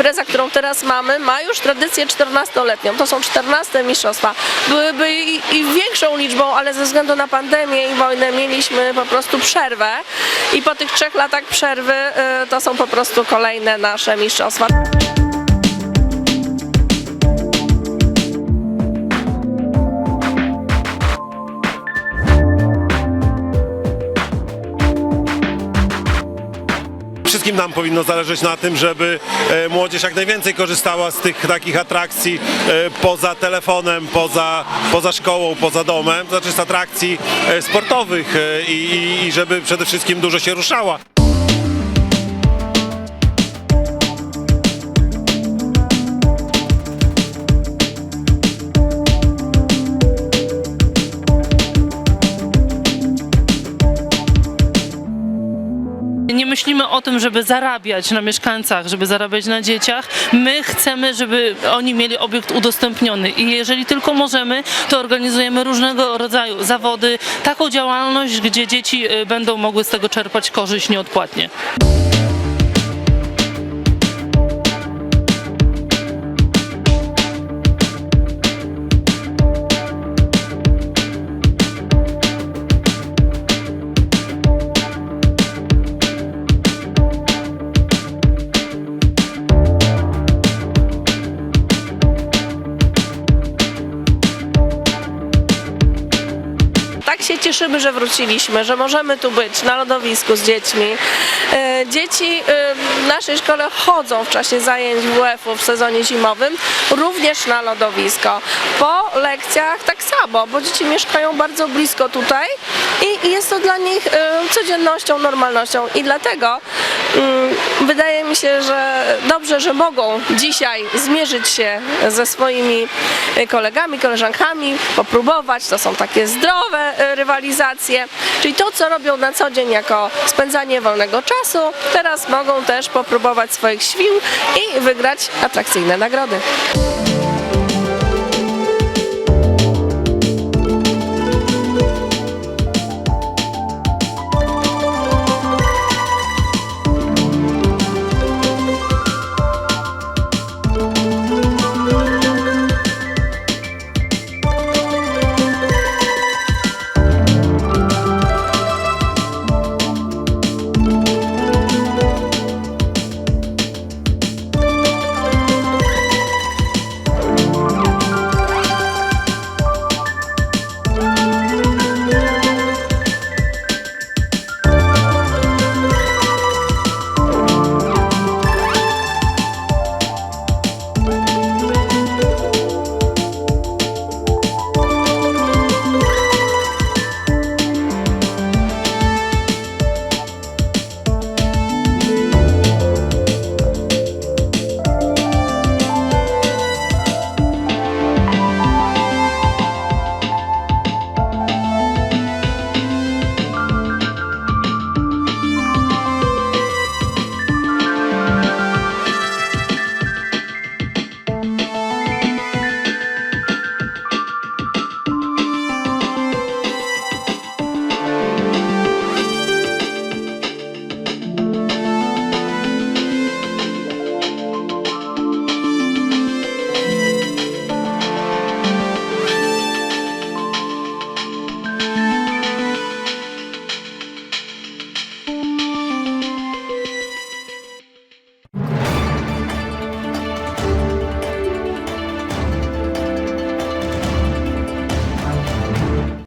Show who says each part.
Speaker 1: impreza, którą teraz mamy, ma już tradycję 14-letnią. To są 14 mistrzostwa. Byłyby i, i większą liczbą, ale ze względu na pandemię i wojnę mieliśmy po prostu przerwę i po tych trzech latach przerwy y, to są po prostu kolejne nasze mistrzostwa.
Speaker 2: Wszystkim nam powinno zależeć na tym, żeby e, młodzież jak najwięcej korzystała z tych takich atrakcji e, poza telefonem, poza, poza szkołą, poza domem, znaczy z atrakcji e, sportowych i, i żeby przede wszystkim dużo się ruszała.
Speaker 3: Myślimy o tym, żeby zarabiać na mieszkańcach, żeby zarabiać na dzieciach. My chcemy, żeby oni mieli obiekt udostępniony i jeżeli tylko możemy, to organizujemy różnego rodzaju zawody, taką działalność, gdzie dzieci y, będą mogły z tego czerpać korzyść nieodpłatnie.
Speaker 1: Cieszymy, że wróciliśmy, że możemy tu być na lodowisku z dziećmi. E, Dzieci e, w naszej szkole chodzą w czasie zajęć WF-u w sezonie zimowym również na lodowisko. Po lekcjach tak samo, bo dzieci mieszkają bardzo blisko tutaj i jest to dla nich e, codziennością, normalnością i dlatego mm, wydaje mi się, że dobrze, że mogą dzisiaj zmierzyć się ze swoimi kolegami, koleżankami, popróbować. To są takie zdrowe e, czyli to, co robią na co dzień jako spędzanie wolnego czasu, teraz mogą też popróbować swoich sił i wygrać atrakcyjne nagrody.